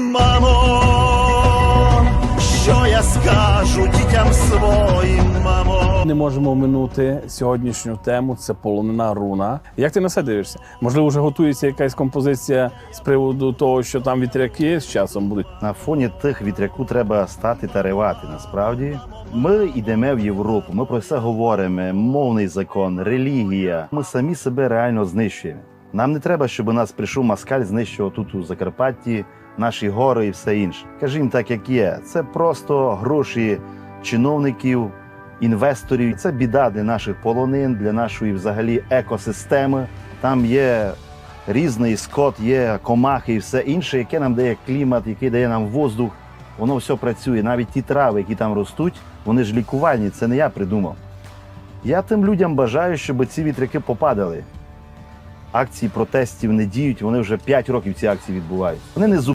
Мамо, що я скажу дітям своїм, мамо? Не можемо оминути сьогоднішню тему. Це полонина руна. Як ти на це дивишся? Можливо, вже готується якась композиція з приводу того, що там вітряки з часом будуть. На фоні тих вітряку треба стати та ревати. Насправді ми йдемо в Європу. Ми про це говоримо. Мовний закон, релігія. Ми самі себе реально знищуємо. Нам не треба, щоб нас прийшов москаль, знищував тут у Закарпатті наші гори і все інше. Кажімо так, як є. Це просто гроші чиновників, інвесторів. Це біда для наших полонин, для нашої взагалі екосистеми. Там є різний скот, є комахи і все інше, яке нам дає клімат, який дає нам воздух. Воно все працює. Навіть ті трави, які там ростуть, вони ж лікувальні. Це не я придумав. Я тим людям бажаю, щоб ці вітряки попадали. Акції протестів не діють, вони вже 5 років ці акції відбуваються. Вони не